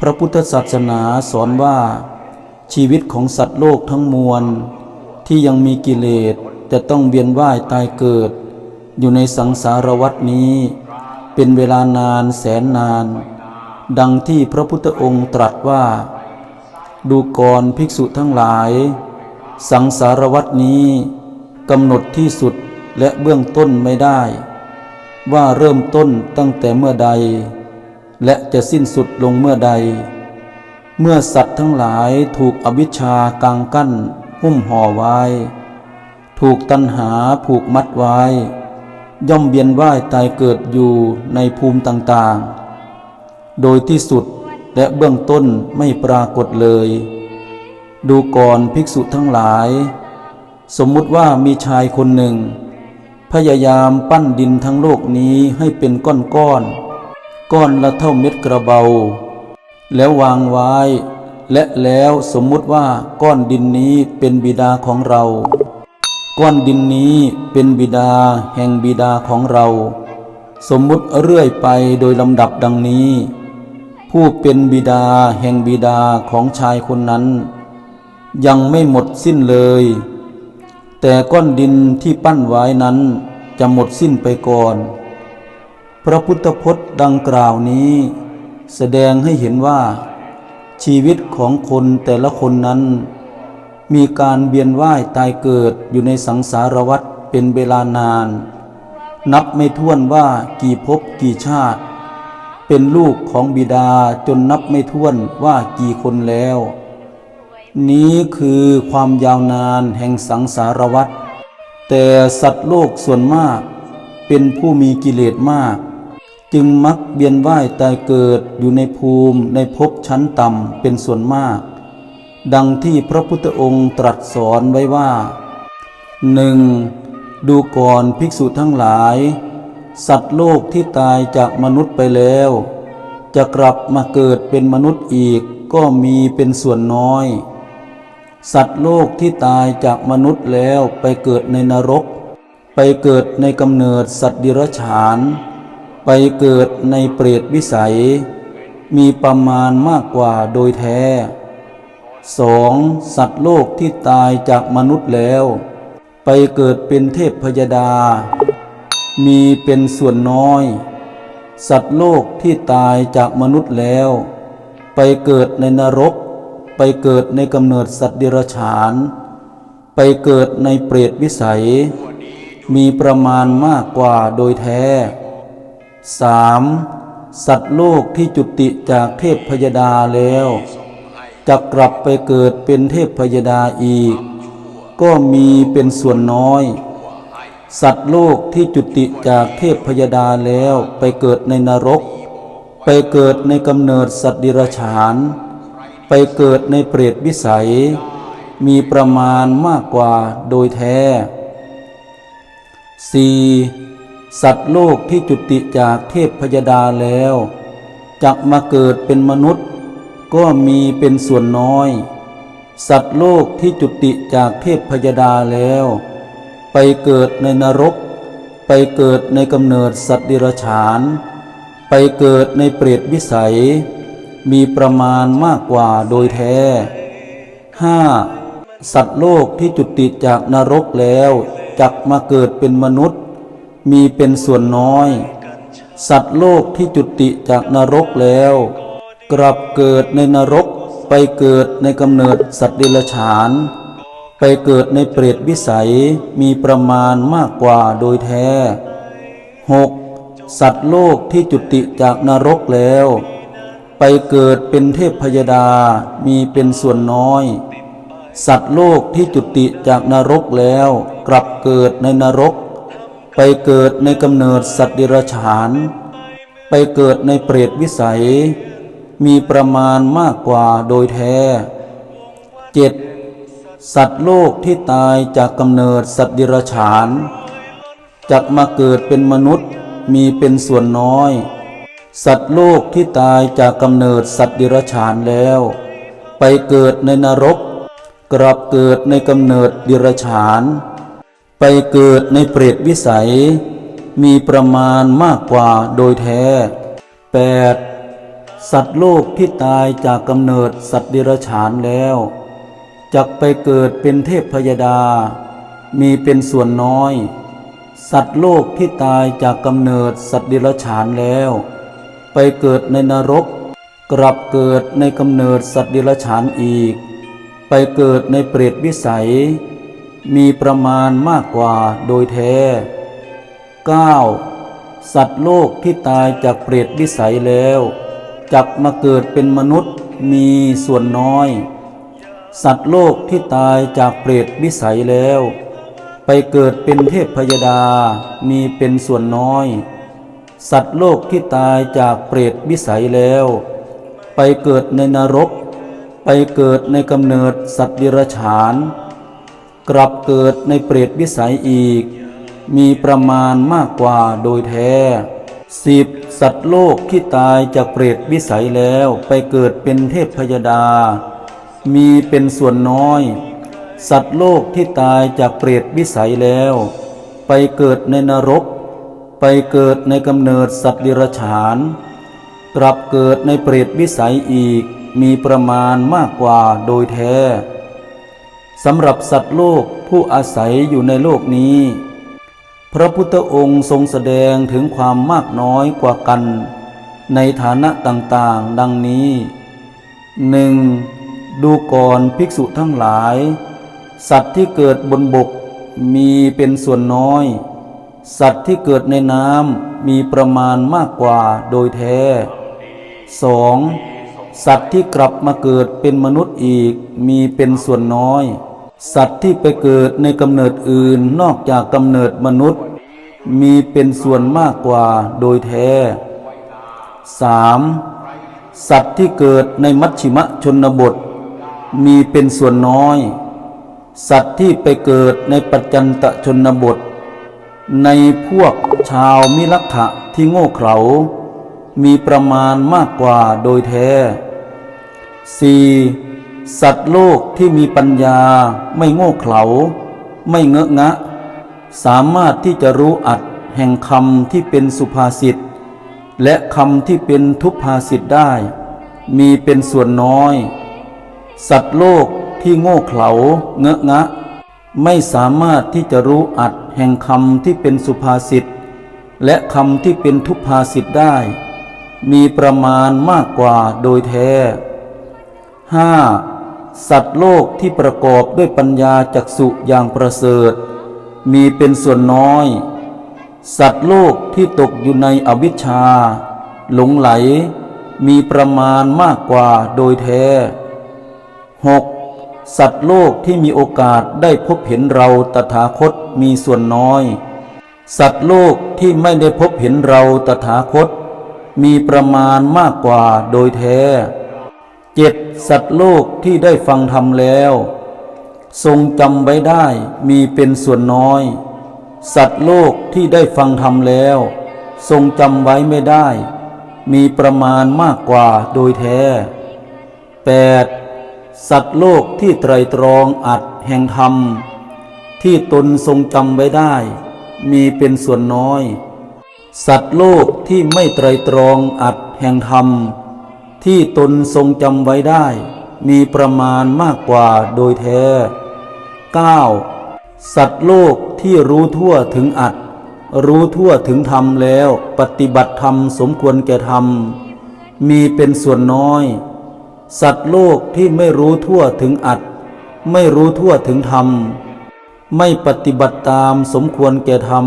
พระพุทธศาสนาสอนว่าชีวิตของสัตว์โลกทั้งมวล ที่ยังมีกิเลสจะต้องเวียนว่ายตายเกิด อยู่ในสังสารวัฏนี้ เป็นเวลานานแสนนาน ดังที่พระพุทธองค์ตรัสว่า ดูก่อนภิกษุทั้งหลาย สังสารวัตนี้กำหนดที่สุดและเบื้องต้นไม่ได้ ว่าเริ่มต้นตั้งแต่เมื่อใด และจะสิ้นสุดลงเมื่อใด เมื่อสัตว์ทั้งหลายถูกอวิชชากางกั้นหุ้มห่อไว้ ถูกตัณหาผูกมัดไว้ ย่อมเวียนว่ายตายเกิดอยู่ในภูมิต่างๆ โดยที่สุดและเบื้องต้นไม่ปรากฏเลย ดูก่อนภิกษุทั้งหลาย สมมุติว่ามีชายคนหนึ่ง พยายามปั้นดินทั้งโลกนี้ให้เป็นก้อนก้อนๆ ก้อนละเท่าเม็ดกระเบา แล้ววางไว้ และแล้วสมมุติว่าก้อนดินนี้เป็นบิดาของเรา ก้อนดินนี้เป็นบิดาแห่งบิดาของเรา สมมุติเรื่อยไปโดยลำดับดังนี้ ผู้เป็นบิดาแห่งบิดาของชายคนนั้น ยังไม่หมดสิ้นเลย แต่ก้อนดินที่ปั้นไว้นั้นจะหมดสิ้นไปก่อน พระพุทธพจน์ดังกล่าวนี้ แสดงให้เห็นว่า ชีวิตของคนแต่ละคนนั้น มีการเวียนว่ายตายเกิดอยู่ในสังสารวัฏเป็นเวลานาน นับไม่ถ้วนว่ากี่ภพกี่ชาติ เป็นลูกของบิดาจนนับไม่ถ้วนว่ากี่คนแล้ว นี้คือความยาวนานแห่งสังสารวัฏแต่สัตว์โลกส่วนมาก เป็นผู้มีกิเลสมาก จึงมักเวียนว่ายตายเกิดอยู่ในภูมิในภพชั้นต่ำเป็นส่วนมาก ดังที่พระพุทธองค์ตรัสสอนไว้ว่าหนึ่งดูก่อนภิกษุทั้งหลาย สัตว์โลกที่ตายจากมนุษย์ไปแล้ว จะกลับมาเกิดเป็นมนุษย์อีกก็มีเป็นส่วนน้อย สัตว์โลกที่ตายจากมนุษย์แล้วไปเกิดในนรก ไปเกิดในกำเนิดสัตว์ดิรัจฉาน ไปเกิดในเปรตวิสัย มีประมาณมากกว่าโดยแท้สองสัตว์โลกที่ตายจากมนุษย์แล้ว ไปเกิดเป็นเทพพยดา มีเป็นส่วนน้อย สัตว์โลกที่ตายจากมนุษย์แล้ว ไปเกิดในนรก ไปเกิดในกำเนิดสัตว์เดรัจฉาน ไปเกิดในเปรตวิสัย มีประมาณมากกว่าโดยแท้ 3. สัตว์โลกที่จุติจากเทพพยดาแล้ว จะกลับไปเกิดเป็นเทพพยดาอีก ก็มีเป็นส่วนน้อย สัตว์โลกที่จุติจากเทพพยดาแล้วไปเกิดในนรก ไปเกิดในกำเนิดสัตว์ดิรัจฉาน ไปเกิดในเปรตวิสัย มีประมาณมากกว่าโดยแท้ 4. สัตว์โลกที่จุติจากเทพพยดาแล้วจักมาเกิดเป็นมนุษย์ ก็มีเป็นส่วนน้อย สัตว์โลกที่จุติจากเทพพยดาแล้ว ไปเกิดในนรก ไปเกิดในกำเนิดสัตว์ดิรัจฉาน ไปเกิดในเปรตวิสัย มีประมาณมากกว่าโดยแท้ 5. สัตว์โลกที่จุติจากนรกแล้วจักมาเกิดเป็นมนุษย์ มีเป็นส่วนน้อย สัตว์โลกที่จุติจากนรกแล้ว กลับเกิดในนรกไปเกิดในกำเนิดสัตว์เดรัจฉาน ไปเกิดในเปรตวิสัยมีประมาณมากกว่าโดยแท้ 6. สัตว์โลกที่จุติจากนรกแล้ว ไปเกิดเป็นเทพพยดามีเป็นส่วนน้อย สัตว์โลกที่จุติจากนรกแล้ว กลับเกิดในนรก ไปเกิดในกำเนิดสัตว์เดรัจฉาน ไปเกิดในเปรตวิสัย มีประมาณมากกว่าโดยแท้ 7. สัตว์โลกที่ตายจากกำเนิดสัตว์เดรัจฉานจักมาเกิดเป็นมนุษย์มีเป็นส่วนน้อย สัตว์โลกที่ตายจากกำเนิดสัตว์เดรัจฉานแล้ว ไปเกิดในนรก กลับเกิดในกำเนิดเดรัจฉาน ไปเกิดในเปรตวิสัย มีประมาณมากกว่าโดยแท้ 8. สัตว์โลกที่ตายจากกำเนิดสัตว์เดรัจฉานแล้วจักไปเกิดเป็นเทพพยดา มีเป็นส่วนน้อย สัตว์โลกที่ตายจากกำเนิดสัตว์เดรัจฉานแล้ว ไปเกิดในนรก กลับเกิดในกำเนิดสัตว์เดรัจฉานอีก ไปเกิดในเปรตวิสัย มีประมาณมากกว่าโดยแท้ 9. สัตว์โลกที่ตายจากเปรตวิสัยแล้ว จักมาเกิดเป็นมนุษย์มีส่วนน้อย สัตว์โลกที่ตายจากเปรตวิสัยแล้ว ไปเกิดเป็นเทพพยดามีเป็นส่วนน้อย สัตว์โลกที่ตายจากเปรตวิสัยแล้ว ไปเกิดในนรก ไปเกิดในกำเนิดสัตว์เดรัจฉาน กลับเกิดในเปรตวิสัยอีก มีประมาณมากกว่าโดยแท้สิบสัตว์โลกที่ตายจากเปรตวิสัยแล้วไปเกิดเป็นเทพพยดา มีเป็นส่วนน้อย สัตว์โลกที่ตายจากเปรตวิสัยแล้ว ไปเกิดในนรก ไปเกิดในกำเนิดสัตว์เดรัจฉาน กลับเกิดในเปรตวิสัยอีกมีประมาณมากกว่าโดยแท้ สำหรับสัตว์โลกผู้อาศัยอยู่ในโลกนี้ พระพุทธองค์ทรงแสดงถึงความมากน้อยกว่ากัน ในฐานะต่างๆ ดังนี้หนึ่งดูก่อนภิกษุทั้งหลาย สัตว์ที่เกิดบนบกมีเป็นส่วนน้อย สัตว์ที่เกิดในน้ำมีประมาณมากกว่าโดยแท้ 2. สัตว์ที่กลับมาเกิดเป็นมนุษย์อีกมีเป็นส่วนน้อย สัตว์ที่ไปเกิดในกำเนิดอื่นนอกจากกำเนิดมนุษย์ มีเป็นส่วนมากกว่าโดยแท้ 3. สัตว์ที่เกิดในมัชชิมชนบท มีเป็นส่วนน้อย สัตว์ที่ไปเกิดในปัจจันตชนบท ในพวกชาวมิลักขะที่โง่เขลา มีประมาณมากกว่าโดยแท้ 4. สัตว์โลกที่มีปัญญาไม่โง่เขลา ไม่เงอะงะ สามารถที่จะรู้อัดแห่งคำที่เป็นสุภาษิตและคำที่เป็นทุพภาษิตได้ มีเป็นส่วนน้อย สัตว์โลกที่โง่เขลาเงอะงะ ไม่สามารถที่จะรู้อัดแห่งคำที่เป็นสุภาษิตและคำที่เป็นทุพภาษิตได้ มีประมาณมากกว่าโดยแท้ 5. สัตว์โลกที่ประกอบด้วยปัญญาจักสุอย่างประเสริฐ มีเป็นส่วนน้อย สัตว์โลกที่ตกอยู่ในอวิชชา หลงไหล มีประมาณมากกว่าโดยแท้ 6. สัตว์โลกที่มีโอกาสได้พบเห็นเราตถาคตมีส่วนน้อย สัตว์โลกที่ไม่ได้พบเห็นเราตถาคต มีประมาณมากกว่าโดยแท้เจ็ด สัตว์โลกที่ได้ฟังธรรมแล้ว ทรงจำไว้ได้มีเป็นส่วนน้อย สัตว์โลกที่ได้ฟังธรรมแล้ว ทรงจำไว้ไม่ได้ มีประมาณมากกว่าโดยแท้ 8. สัตว์โลกที่ไตรตรองอัดแห่งธรรม ที่ตนทรงจำไว้ได้ มีเป็นส่วนน้อย สัตว์โลกที่ไม่ไตรตรองอัดแห่งธรรม ที่ตนทรงจำไว้ได้ มีประมาณมากกว่าโดยแท้ 9. สัตว์โลกที่รู้ทั่วถึงอัดรู้ทั่วถึงธรรมแล้ว ปฏิบัติธรรมสมควรแก่ธรรม มีเป็นส่วนน้อย สัตว์โลกที่ไม่รู้ทั่วถึงอัดไม่รู้ทั่วถึงธรรม ไม่ปฏิบัติตามสมควรแก่ธรรม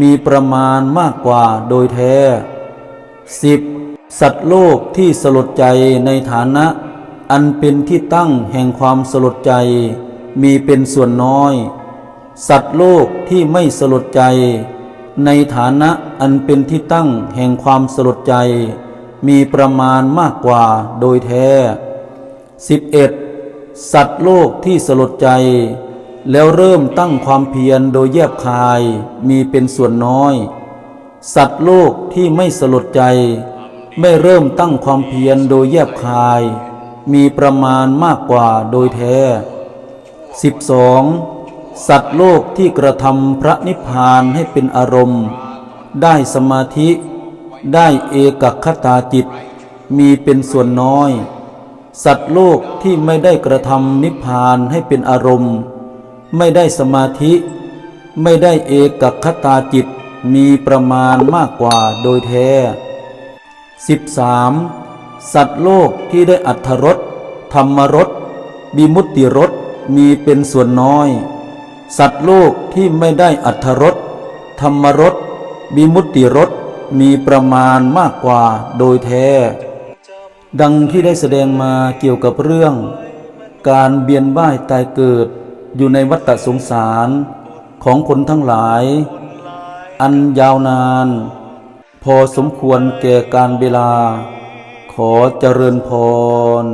มีประมาณมากกว่าโดยแท้ 10. สัตว์โลกที่สลดใจในฐานะ อันเป็นที่ตั้งแห่งความสลดใจ มีเป็นส่วนน้อย สัตว์โลกที่ไม่สลดใจ ในฐานะอันเป็นที่ตั้งแห่งความสลดใจ มีประมาณมากกว่าโดยแท้ 11. สัตว์โลกที่สลดใจ แล้วเริ่มตั้งความเพียรโดยแยบคายมีเป็นส่วนน้อย สัตว์โลกที่ไม่สลดใจ ไม่เริ่มตั้งความเพียรโดยแยบคาย มีประมาณมากกว่าโดยแท้ 12. สัตว์โลกที่กระทำพระนิพพานให้เป็นอารมณ์ ได้สมาธิ ได้เอกคตาจิต มีเป็นส่วนน้อย สัตว์โลกที่ไม่ได้กระทำนิพพานให้เป็นอารมณ์ ไม่ได้สมาธิ ไม่ได้เอกคตาจิต มีประมาณมากกว่าโดยแท้ 13. สัตว์โลกที่ได้อัทรสธรรมรสบิมุตติรสมีเป็นส่วนน้อย สัตว์โลกที่ไม่ได้อัทรสธรรมรสบิมุตติรสมีประมาณมากกว่าโดยแท้ ดังที่ได้แสดงมาเกี่ยวกับเรื่อง การเบียนว่ายตายเกิดอยู่ในวัฏสงสารของคนทั้งหลาย อันยาวนาน พอสมควรแก่การเวลา ขอเจริญพร